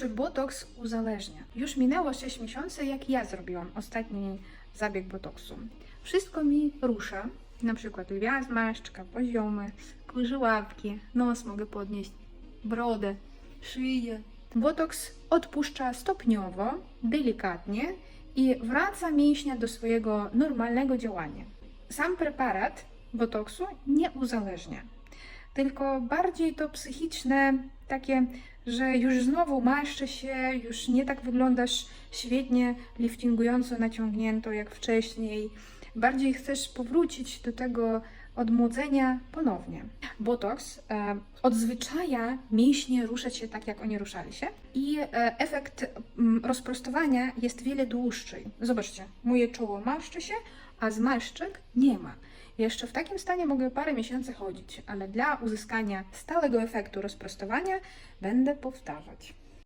Czy botoks uzależnia? Już minęło 6 miesięcy, jak ja zrobiłam ostatni zabieg botoksu. Wszystko mi rusza, na przykład lwia zmarszczka, poziomy, kłyży łapki, nos mogę podnieść, brodę, szyję. Botoks odpuszcza stopniowo, delikatnie i wraca mięśnia do swojego normalnego działania. Sam preparat botoksu nie uzależnia, tylko bardziej to psychiczne, takie, że już znowu marszczy się, już nie tak wyglądasz świetnie, liftingująco naciągnięto jak wcześniej. Bardziej chcesz powrócić do tego odmłodzenia ponownie. Botoks e, odzwyczaja mięśnie ruszać się tak, jak oni ruszali się i e, efekt mm, rozprostowania jest wiele dłuższy. Zobaczcie, moje czoło marszczy się, a zmarszczek nie ma. Jeszcze w takim stanie mogę parę miesięcy chodzić, ale dla uzyskania stałego efektu rozprostowania będę powtarzać.